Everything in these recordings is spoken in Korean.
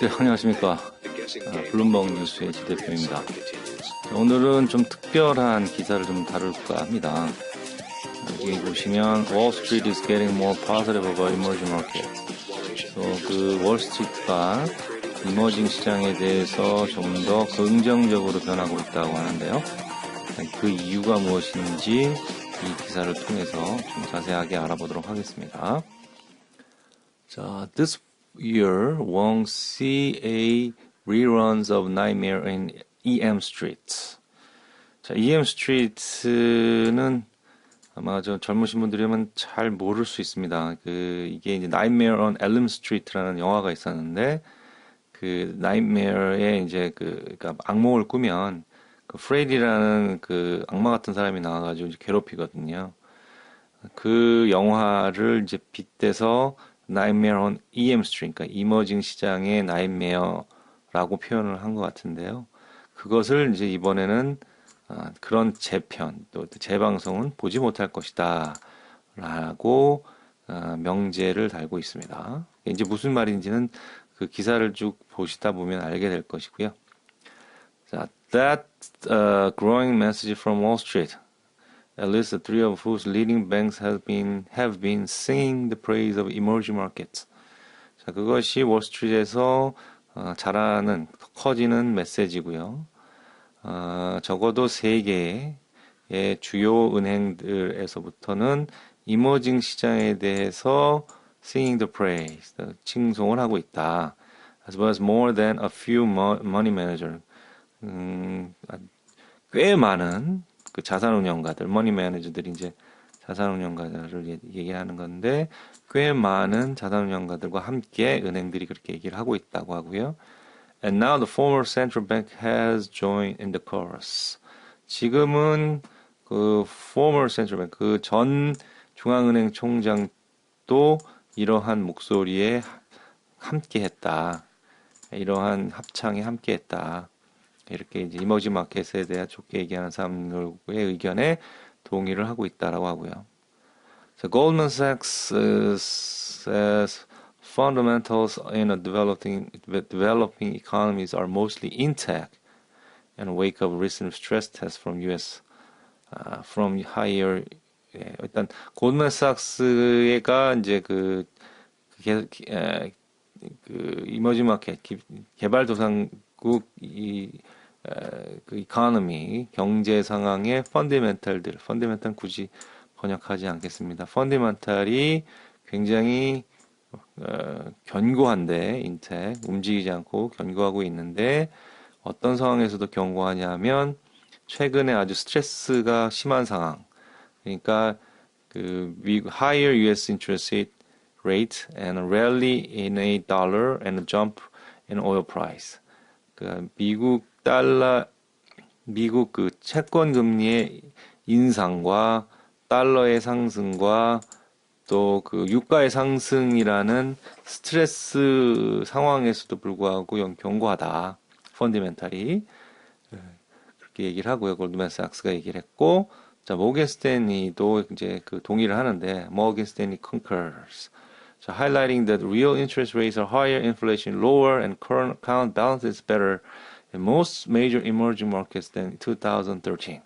네, 안녕하십니까. 아, 블룸버그 뉴스의 지 대표입니다. 오늘은 좀 특별한 기사를 좀 다룰까 합니다. 여기 보시면 Wall Street is getting more positive about emerging market. 그래서 그 월스트리트가 이머징 시장에 대해서 좀 더 긍정적으로 변하고 있다고 하는데요. 그 이유가 무엇인지 이 기사를 통해서 좀 자세하게 알아보도록 하겠습니다. 자, this year won't see a reruns of Nightmare in EM Street. 자, EM Street는 아마 저 젊으신 분들이면 잘 모를 수 있습니다. 그 이게 이제 Nightmare on Elm Street라는 영화가 있었는데 그 Nightmare에 이제 그 그러니까 악몽을 꾸면 그 프레디라는 그 악마 같은 사람이 나와가지고 괴롭히거든요. 그 영화를 이제 빗대서 Nightmare on EM Street, 그러니까 이머징 시장의 Nightmare라고 표현을 한 것 같은데요. 그것을 이제 이번에는 아, 그런 재편 또 재방송은 보지 못할 것이다 라고 아, 명제를 달고 있습니다. 이제 무슨 말인지는 그 기사를 쭉 보시다 보면 알게 될 것이고요. 자, that uh, growing message from Wall Street, at least three of whose leading banks have been have been singing the praise of emerging markets. 자, 그것이 월스트리트에서 어, 자라는 커지는 메시지고요. 어, 적어도 세 개의 주요 은행들에서부터는 이머징 시장에 대해서 singing the praise, 칭송을 하고 있다. As well as more than a few money manager. 음, 꽤 많은 그 자산운용가들, 머니 매니저들이 이제 자산운용가를 얘기하는 건데 꽤 많은 자산운용가들과 함께 은행들이 그렇게 얘기를 하고 있다고 하고요. And now the former central bank has joined in the chorus. 지금은 그 former central bank 그 전 중앙은행 총장도 이러한 목소리에 함께했다. 이러한 합창에 함께했다. 이렇게 이제 이머지 마켓에 대해 좋게 얘기하는 사람들의 의견에 동의를 하고 있다라고 하고요. So Goldman Sachs says fundamentals in a developing developing economies are mostly intact in wake of recent stress tests from U.S. Uh, from higher 예, 일단 골드만삭스가 이제 그, 그, 에, 그 이머지 마켓 개 발도상국 이 그 이코노미 경제 상황의 펀디멘탈들 펀디멘탈 굳이 번역하지 않겠습니다. 펀디멘탈이 굉장히 어, 견고한데 인텍 움직이지 않고 견고하고 있는데 어떤 상황에서도 견고하냐면 최근에 아주 스트레스가 심한 상황 그러니까 그 미국 higher U.S. interest rate and a rally in a dollar and a jump in oil price 그 미국 달러 미국 그 채권 금리의 인상과 달러의 상승과 또 그 유가의 상승이라는 스트레스 상황에서도 불구하고 경고하다. 펀디멘탈이 그렇게 얘기를 하고요. 골드맨삭스가 얘기를 했고 자 모겐 스탠리도 이제 그 동의를 하는데 모겐 스탠리 concurs. So highlighting that real interest rates are higher, inflation lower, and current account balance is better most major emerging markets than 2013.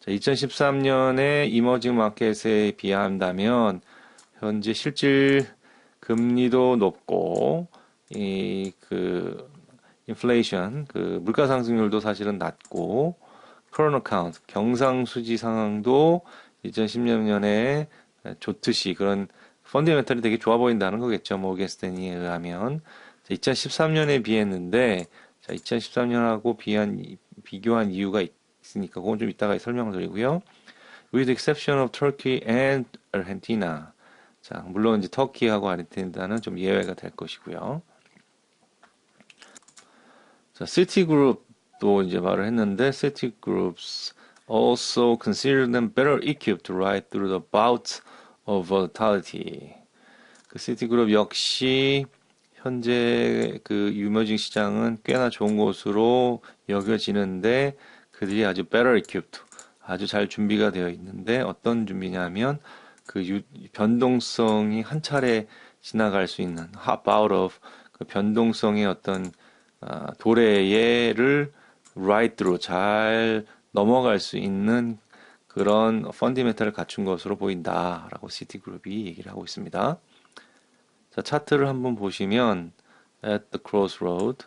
자, 2013년에 이머징 마켓에 비한다면 현재 실질 금리도 높고 이 그 인플레이션 그 물가 상승률도 사실은 낮고 커런 어카운트 경상수지 상황도 2010년에 좋듯이 그런 펀디멘털이 되게 좋아 보인다는 거겠죠. 모겐 스탠리에 의하면 2013년에 비했는데 자, 2013년하고 비한, 비교한 이유가 있으니까 그건 좀 이따가 설명을 드리고요. With exception of Turkey and Argentina. 자, 물론 이제 터키하고 아르헨티나는 좀 예외가 될 것이고요. 자, 시티그룹도 이제 말을 했는데 시티그룹s also consider them better equipped to ride through the bouts of volatility. 그 시티그룹 역시 현재 그 유머징 시장은 꽤나 좋은 곳으로 여겨지는데 그들이 아주 better equipped, 아주 잘 준비가 되어 있는데 어떤 준비냐면 그 유, 변동성이 한 차례 지나갈 수 있는 hop out of 그 변동성의 어떤 아, 도래를 right로 잘 넘어갈 수 있는 그런 펀디멘탈을 갖춘 것으로 보인다라고 시티그룹이 얘기를 하고 있습니다. 자, 차트를 한번 보시면 at the crossroad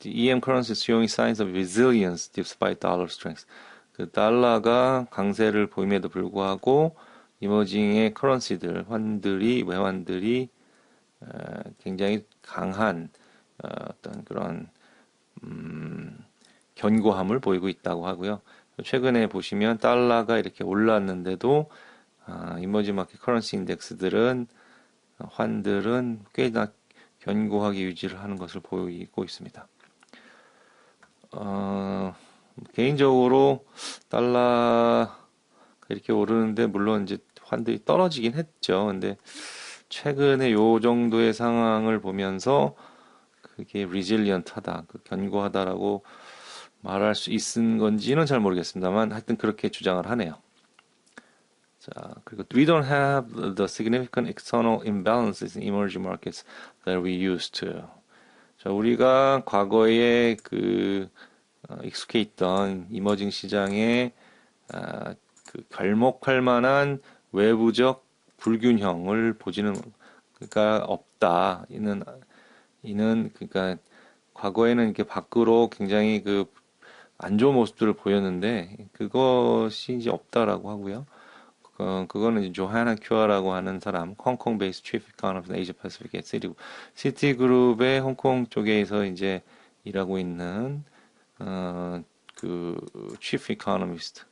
the EM currency showing signs of resilience despite dollar strength. 그 달러가 강세를 보임에도 불구하고 이머징의 커런시들, 환들이 외환들이 굉장히 강한 어, 어떤 그런 음, 견고함을 보이고 있다고 하고요. 최근에 보시면 달러가 이렇게 올랐는데도 아, 이머지 마켓 커런시 인덱스들은 환들은 꽤나 견고하게 유지를 하는 것을 보이고 있습니다. 어, 개인적으로 달러가 이렇게 오르는데 물론 이제 환들이 떨어지긴 했죠. 근데 최근에 요 정도의 상황을 보면서 그게 리질리언트하다, 그 견고하다라고 말할 수 있는 건지는 잘 모르겠습니다만 하여튼 그렇게 주장을 하네요. 자, 그리고 we don't have the significant external imbalances in emerging markets that we used to. 자, 우리가 과거에 그 어, 익숙해 있던 이머징 시장에 아, 그 결목할 만한 외부적 불균형을 보지는 그러니까 없다. 이는 이는 그러니까 과거에는 이렇게 밖으로 굉장히 그 안 좋은 모습들을 보였는데 그것이 이제 없다라고 하고요. 어, 그거는 조하나 큐아라고 하는 사람, 홍콩 베이스 치프 이카노미스트 에이저 패시픽의 시티 시티그룹의 홍콩 쪽에서 이제 일하고 있는 어, 그 치프 이카노미스트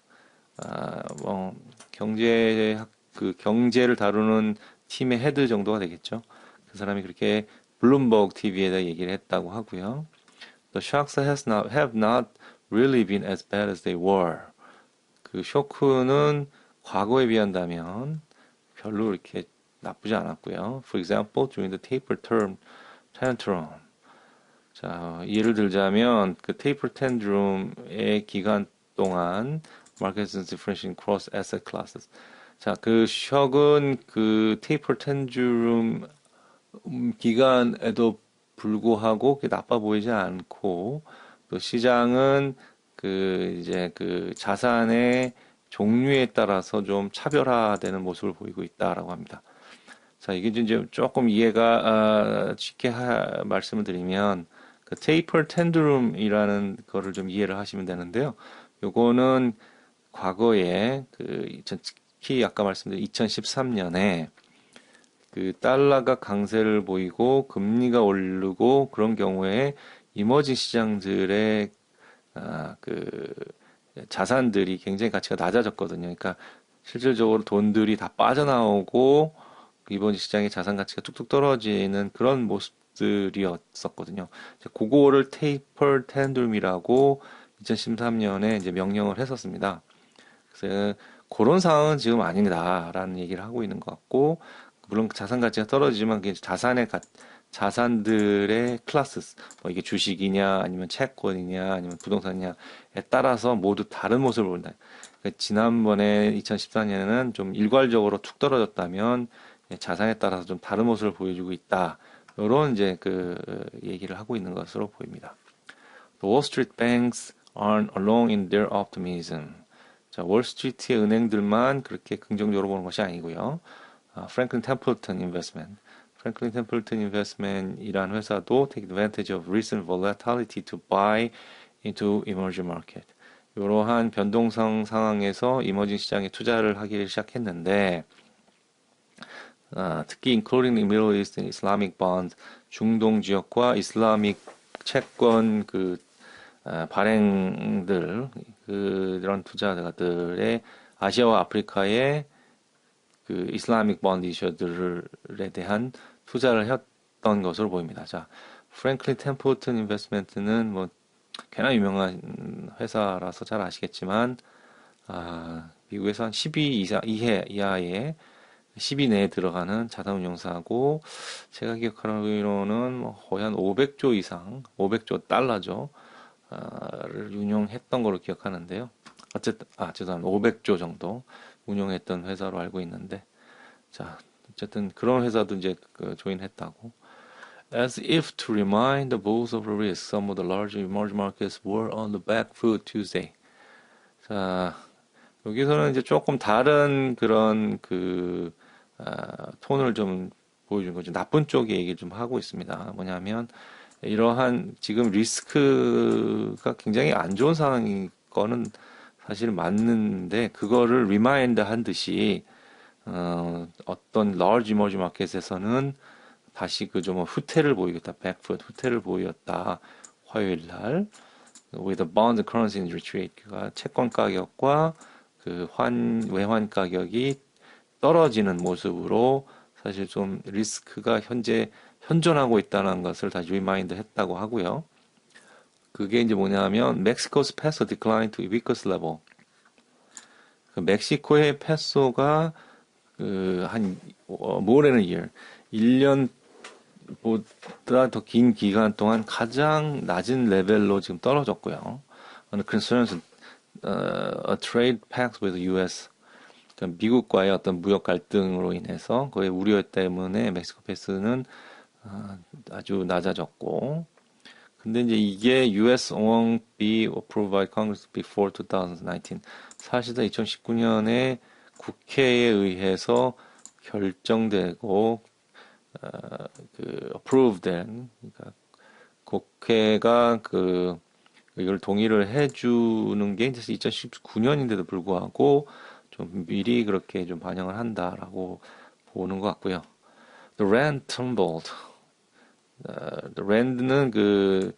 아, 뭐 경제학 그 경제를 다루는 팀의 헤드 정도가 되겠죠. 그 사람이 그렇게 블룸버그 TV에다 얘기를 했다고 하고요. The shocks has not, have not really been as bad as they were. 그 쇼크는 과거에 비한다면 별로 이렇게 나쁘지 않았고요. For example, during the taper term tantrum. 자, 예를 들자면 그 taper tantrum의 기간 동안 market differentiation cross asset classes. 자, 그 셔은 그 테이퍼 텐주름 기간에도 불구하고 그게 나빠 보이지 않고 또 시장은 그 이제 그 자산의 종류에 따라서 좀 차별화되는 모습을 보이고 있다라고 합니다. 자, 이게 이제 조금 이해가 아, 쉽게 하, 말씀을 드리면 그 테이퍼 텐드룸이라는 거를 좀 이해를 하시면 되는데요. 요거는 과거에 그 특히 아까 말씀드린 2013년에 그 달러가 강세를 보이고 금리가 오르고 그런 경우에 이머징 시장들의 아, 그 자산들이 굉장히 가치가 낮아졌거든요. 그러니까 실질적으로 돈들이 다 빠져나오고 이번 시장의 자산 가치가 뚝뚝 떨어지는 그런 모습들이었었거든요. 그거를 테이퍼 텐들이라고 2013년에 이제 명령을 했었습니다. 그래서 그런 상황은 지금 아닙니다라는 얘기를 하고 있는 것 같고 물론 자산 가치가 떨어지지만 자산의 가, 자산들의 클래스 뭐 이게 주식이냐 아니면 채권이냐 아니면 부동산이냐에 따라서 모두 다른 모습을 본다. 그러니까 지난번에 2014년에는 좀 일괄적으로 툭 떨어졌다면 자산에 따라서 좀 다른 모습을 보여주고 있다. 이런 이제 그 얘기를 하고 있는 것으로 보입니다. The Wall Street banks aren't alone in their optimism. 자, 월스트리트의 은행들만 그렇게 긍정적으로 보는 것이 아니고요. 아, 프랭클린 템플턴 인베스트먼트, 프랭클린 템플턴 인베스트먼트이란 회사도 take advantage of recent volatility to buy into emerging market. 이러한 변동성 상황에서 이머징 시장에 투자를 하기 시작했는데 아, 특히 including the Middle East and Islamic bonds 중동 지역과 이슬람ik 채권 그 아, 발행들 그런 투자자들의 아시아와 아프리카의 그 이슬라믹 번드 이슈들에 대한 투자를 했던 것으로 보입니다. 자, 프랭클린 템플턴 인베스트먼트는 뭐 꽤나 유명한 회사라서 잘 아시겠지만 아, 미국에서 한 12 이사 이해 이하의 10위 내에 들어가는 자산운용사고 제가 기억하기로는 뭐 거의 한 500조 이상, 500조 달러죠. 를 운용했던 걸로 기억하는데요. 어쨌든 아 죄송합니다. 500조 정도 운용했던 회사로 알고 있는데 자 어쨌든 그런 회사도 이제 그 조인했다고. As if to remind the bulls of the risk, some of the larger emerging markets were on the back foot Tuesday. 자, 여기서는 이제 조금 다른 그런 그 아, 톤을 좀 보여준 거죠. 나쁜 쪽의 얘기를 좀 하고 있습니다. 뭐냐면 이러한 지금 리스크가 굉장히 안 좋은 상황인 거는 사실 맞는데 그거를 리마인드 한 듯이 어, 어떤 large emerging market에서는 다시 그 좀 후퇴를 보이겠다. 백풋 후퇴를 보였다. 화요일 날 with the bond currency in retreat 그가 채권 가격과 그 환 외환 가격이 떨어지는 모습으로 사실 좀 리스크가 현재 현존하고 있다는 것을 다시 리마인드 했다고 하고요. 그게 이제 뭐냐면 멕시코's peso declined to weakest level. 그 멕시코의 페소가 그한 어, more than a year, 1년보다 더 긴 기간 동안 가장 낮은 레벨로 지금 떨어졌고요. On concerns uh, a trade pact with the U.S. 그러니까 미국과의 어떤 무역 갈등으로 인해서 그의 우려 때문에 멕시코 페스는 어, 아주 낮아졌고 근데 이제 이게 US won't be approved by Congress before 2019 사실은 2019년에 국회에 의해서 결정되고 어, 그 approve된 그러니까 국회가 그 이걸 동의를 해주는 게 이제 2019년인데도 불구하고 좀 미리 그렇게 좀 반영을 한다라고 보는 것 같고요. The rand tumbled. Uh, the rand는 그,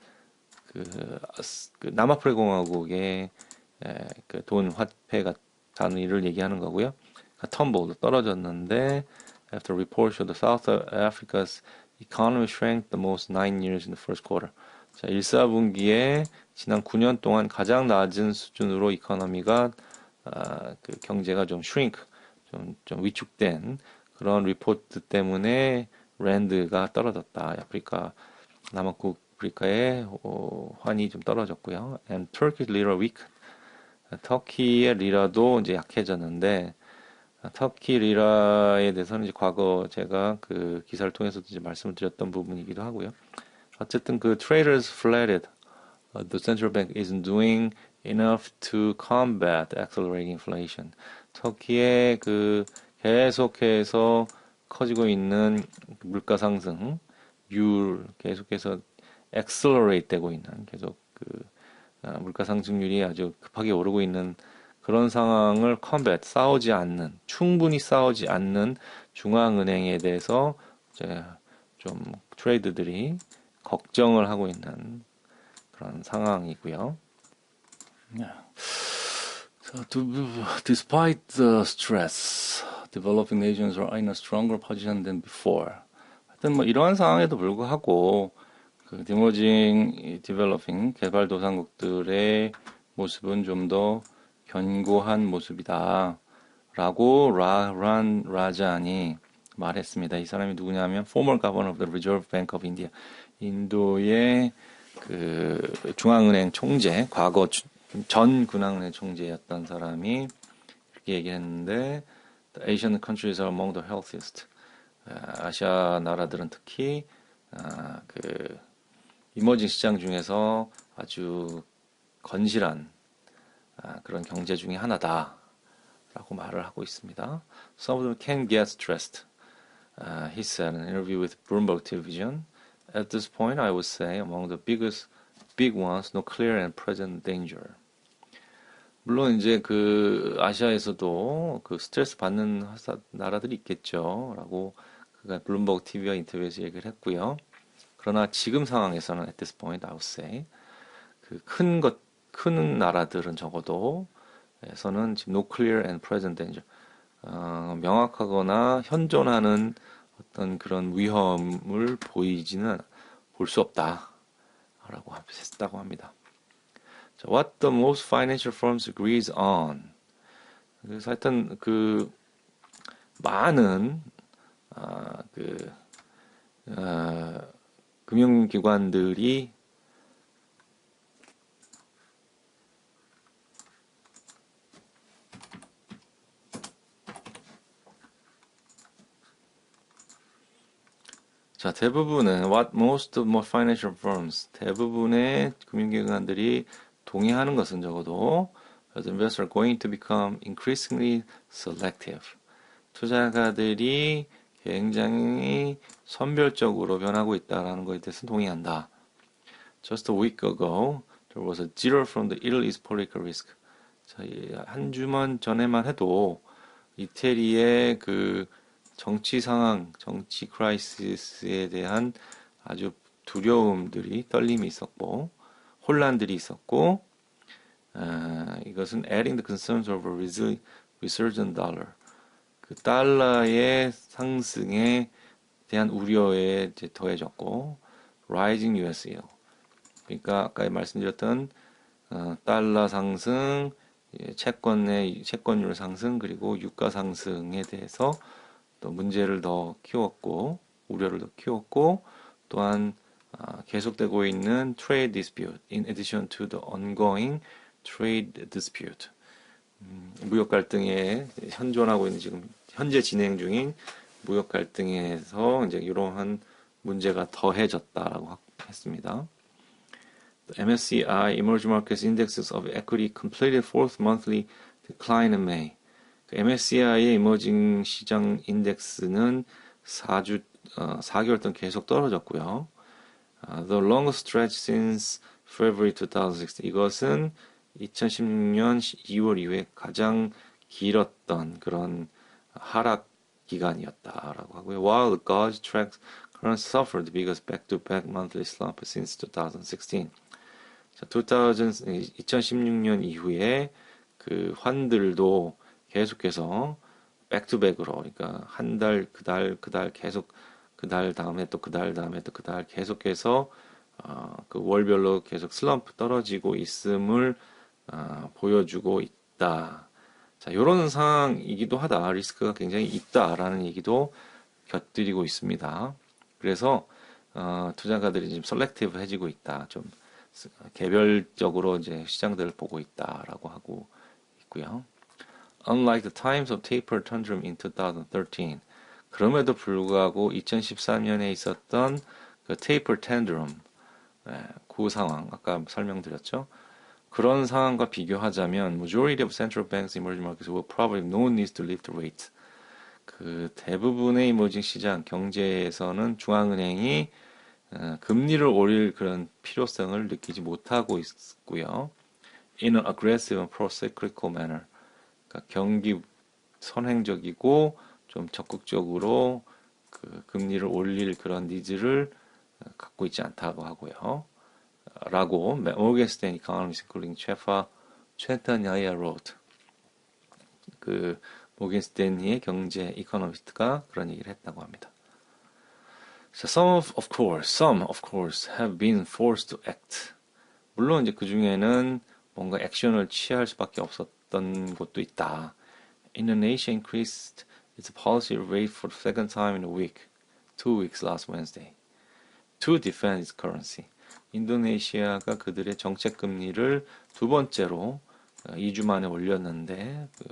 그, 그 남아프리 공화국의 그 돈 화폐가 단위를 얘기하는 거고요. tumbled 떨어졌는데 after report showed the South Africa's economy shrank the most nine years in the first quarter. 자, 1, 4분기에 지난 9년 동안 가장 낮은 수준으로 이코노미가 아, 그 경제가 좀 shrink, 좀, 좀 위축된 그런 리포트 때문에 랜드가 떨어졌다. 아프리카, 남아국 아프리카의 어, 환이 좀 떨어졌고요. And Turkish lira weak. 터키의 리라도 이제 약해졌는데 터키 리라에 대해서는 이제 과거 제가 그 기사를 통해서도 이제 말씀을 드렸던 부분이기도 하고요. 어쨌든 그 traders flatted. The central bank isn't doing enough to combat accelerating inflation. 터키의 그 계속해서 커지고 있는 물가 상승, 율 계속해서 accelerate 되고 있는 계속 그 물가 상승률이 아주 급하게 오르고 있는 그런 상황을 combat 싸우지 않는 충분히 싸우지 않는 중앙은행에 대해서 이제 좀 트레이드들이 걱정을 하고 있는 그런 상황이고요. Yeah. So to, despite the stress, developing nations are in a stronger position than before. 하여튼 뭐 이러한 상황에도 불구하고 그 디머징 디벨로핑 개발도상국들의 모습은 좀 더 견고한 모습이다. 라고 라란 라잔이 말했습니다. 이 사람이 누구냐면 former governor of the Reserve Bank of India. 인도의 그 중앙은행 총재, 과거 전 군항의 총재였던 사람이 이렇게 얘기했는데 The Asian countries are among the healthiest. 아시아 나라들은 특히 아, 그 이머징 시장 중에서 아주 건실한 아, 그런 경제 중의 하나다라고 말을 하고 있습니다. Some of them can get stressed. Uh, he said in an interview with Bloomberg Television. At this point, I would say among the biggest big ones, no clear and present danger. 물론 이제 그 아시아에서도 그 스트레스 받는 나라들이 있겠죠. 라고 그가 블룸버그 TV와 인터뷰에서 얘기를 했고요. 그러나 지금 상황에서는 at this point, I would say 그큰 것, 큰 나라들은 적어도 에서는 지금 no clear and present danger. 어, 명확하거나 현존하는 어떤 그런 위험을 보이지는 볼 수 없다. 라고 했다고 합니다. what the most financial firms agrees on. 그래서 하여튼 그 많은 아, 그 아, 금융기관들이 자, 대부분은 what most more financial firms 대부분의 금융기관들이 동의하는 것은 적어도 as investors are going to become increasingly selective. 투자가들이 굉장히 선별적으로 변하고 있다라는 것에 대해서 동의한다. Just a week ago, there was a zero from the East political risk. 자, 한 주만 전에만 해도 이태리의 그 정치 상황, 정치 크라이시스에 대한 아주 두려움들이 떨림이 있었고 혼란들이 있었고 아, 이것은 adding the concerns of a resurgent dollar 그 달러의 상승에 대한 우려에 이제 더해졌고 rising US yield 그러니까 아까 말씀드렸던 어, 달러 상승 예, 채권의 채권율 상승 그리고 유가 상승에 대해서 또 문제를 더 키웠고 우려를 더 키웠고 또한 아, 계속되고 있는 trade dispute in addition to the ongoing trade dispute. 음, 무역 갈등에 현존하고 있는 지금 현재 진행 중인 무역 갈등에서 이제 이러한 문제가 더해졌다라고 했습니다. MSCI Emerging Markets Indexes of Equity completed fourth monthly decline in May. MSCI의 이머징 시장 인덱스는 4주 어, 4개월 동안 계속 떨어졌고요. Uh, the longest stretch since February 2016. 이것은 2016년 2월 이후에 가장 길었던 그런 하락 기간이었다라고 하고요. While the gauge tracks currently suffered the biggest back-to-back monthly slump since 2016. 자, 2000, 2016년 이후에 그 환들도 계속해서 백투백으로 그러니까 한 달 그달 그달 계속 그달 다음에 또 그달 다음에 또 그달 계속해서 어, 그 월별로 계속 슬럼프 떨어지고 있음을 어, 보여주고 있다. 자, 이런 상황이기도 하다. 리스크가 굉장히 있다라는 얘기도 곁들이고 있습니다. 그래서 어, 투자가들이 지금 셀렉티브해지고 있다. 좀 개별적으로 이제 시장들을 보고 있다라고 하고 있고요. Unlike the times of taper tantrum in 2013. 그럼에도 불구하고 2013년에 있었던 그 taper tantrum, 네, 그 상황, 아까 설명드렸죠. 그런 상황과 비교하자면 majority of central banks emerging markets will probably no need to lift rates. 그 대부분의 이머징 시장 경제에서는 중앙은행이 어, 금리를 올릴 그런 필요성을 느끼지 못하고 있고요. In an aggressive and pro-cyclical manner. 그러니까 경기 선행적이고 좀 적극적으로 그 금리를 올릴 그런 니즈를 갖고 있지 않다고 하고요. 라고 모겐 스탠 이코노미스트 쿨링 최파 최타냐야 로드 그 모겐 스탠리의 경제 이코노미스트가 그런 얘기를 했다고 합니다. So some of, of course, some of course have been forced to act. 물론 이제 그 중에는 뭔가 액션을 취할 수밖에 없었 어떤 곳도 있다. Indonesia increased its policy rate for the second time in a week, two weeks last Wednesday, to defend its currency. 인도네시아가 그들의 정책 금리를 두 번째로 2주 만에 올렸는데 그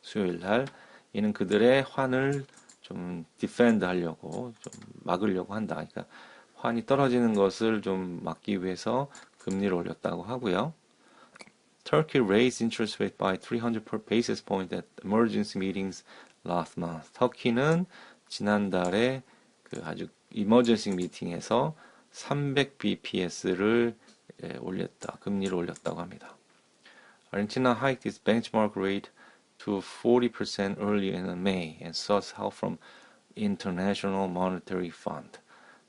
수요일 날 이는 그들의 환을 좀 디펜드 하려고 좀 막으려고 한다. 그러니까 환이 떨어지는 것을 좀 막기 위해서 금리를 올렸다고 하고요. Turkey raised interest rate by 300 per basis point at emergency meetings last month. 터키는 지난달에 그 아주 이머전시 미팅에서 300 bps를 예, 올렸다. 금리를 올렸다고 합니다. Argentina hiked its benchmark rate to 40% early in May and sought help from International Monetary Fund.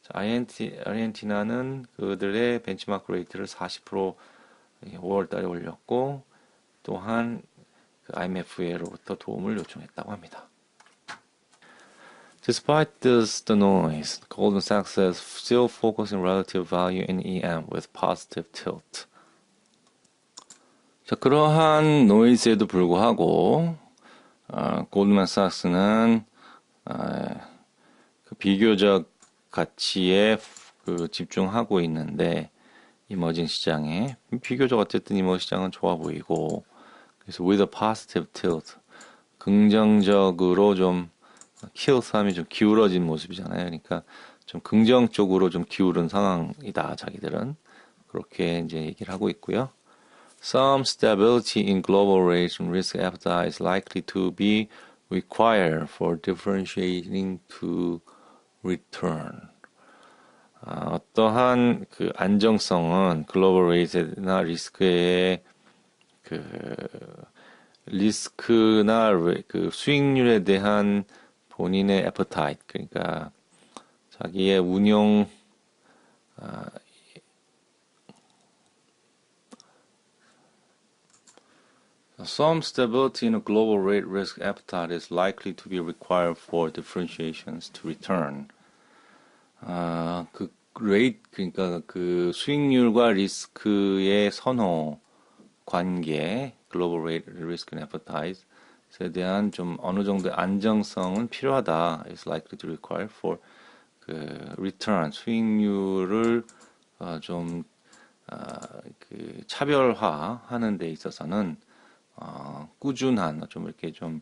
자, 아르헨티, 아르헨티나는 그들의 벤치마크 레이트를 40% 5월 달에 올렸고 또한 그 IMF로부터 도움을 요청했다고 합니다. Despite this, the noise, Goldman Sachs says still focusing relative value in EM with positive tilt. 자, 그러한 노이즈에도 불구하고 어, 골드만 삭스는 어, 그 비교적 가치에 그 집중하고 있는데 이머징 시장에 비교적 어쨌든 이머 시장은 좋아 보이고 그래서 with a positive tilt 긍정적으로 좀 키우삼이 좀 기울어진 모습이잖아요. 그러니까 좀 긍정적으로 좀 기울은 상황이다. 자기들은 그렇게 이제 얘기를 하고 있고요. Some stability in global rates and risk appetite is likely to be required for differentiating to return. 아, 어떠한 그 안정성은 글로벌 레이트나 리스크의 그 리스크나 그 수익률에 대한 본인의 appetite 그러니까 자기의 운용 아, Some stability in a global rate risk appetite is likely to be required for differentiations to return. 아, 그 레이트 그러니까 그 수익률과 리스크의 선호 관계 글로벌 레이 애퍼타이즈에 대한 좀 어느 정도의 안정성은 필요하다. is likely to require for 그 return 수익률을 어, 좀 어, 그 차별화하는 데 있어서는 어, 꾸준한 좀 이렇게 좀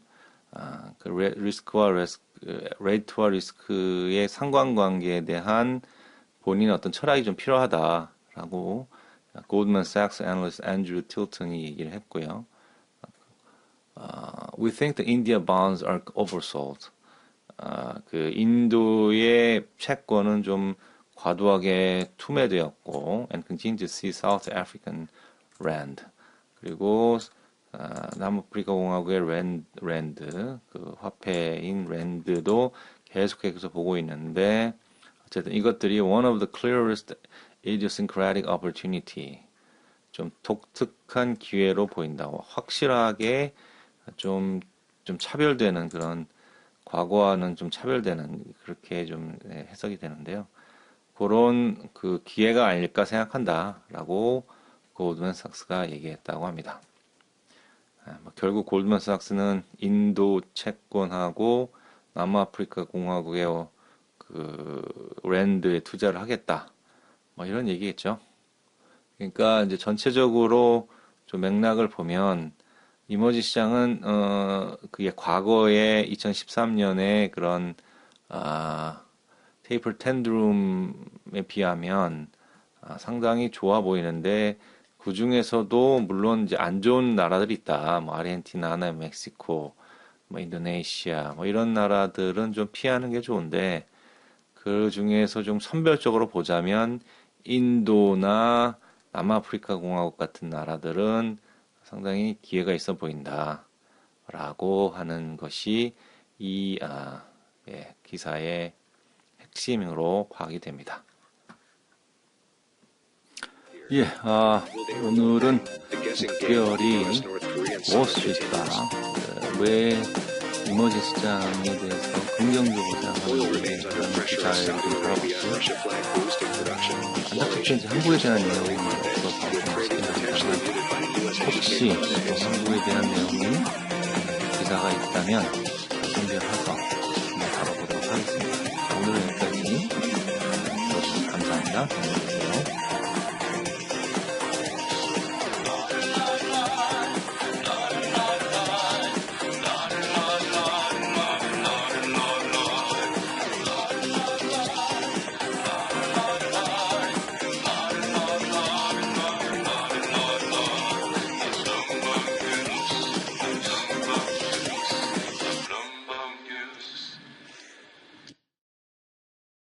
아, 그 레, 리스크와 리스크, 레이트와 리스크의 상관관계에 대한 본인의 어떤 철학이 좀 필요하다라고 골드만 삭스 애널리스트 앤드류 틸턴이 얘기를 했고요. Uh, we think the India bonds are oversold. Uh, 그 인도의 채권은 좀 과도하게 투매되었고, and continue to see South African rand. 그리고 아, 남아프리카 공화국의 랜드, 랜드, 그 화폐인 랜드도 계속해서 보고 있는데 어쨌든 이것들이 one of the clearest idiosyncratic opportunity 좀 독특한 기회로 보인다고 확실하게 좀, 좀 차별되는 그런 과거와는 좀 차별되는 그렇게 좀 네, 해석이 되는데요. 그런 그 기회가 아닐까 생각한다라고 고드맨 삭스가 얘기했다고 합니다. 아, 뭐 결국 골드만삭스는 인도 채권하고 남아프리카 공화국의 그 랜드에 투자를 하겠다. 뭐 이런 얘기겠죠. 그러니까 이제 전체적으로 좀 맥락을 보면 이머지 시장은 어 그게 과거에 2013년에 그런 아 테이플 텐드룸에 비하면 아, 상당히 좋아 보이는데 그 중에서도 물론 이제 안 좋은 나라들이 있다. 뭐 아르헨티나나 멕시코, 뭐 인도네시아, 뭐 이런 나라들은 좀 피하는 게 좋은데 그 중에서 좀 선별적으로 보자면 인도나 남아프리카 공화국 같은 나라들은 상당히 기회가 있어 보인다. 라고 하는 것이 이 아, 예, 기사의 핵심으로 파악이 됩니다. 예, 아, 오늘은 특별히 월스트리트가 그, 왜 이머지 시장에 대해서 긍정적으로 생각하는지 그런 기사를 좀 다뤄봤고요. 안타깝게 이제 한국에 대한 내용이 없어서 혹시 또 한국에 대한 내용이 기사가 있다면 준비해서 다뤄보도록 하겠습니다. 오늘은 여기까지 들어주셔서 감사합니다.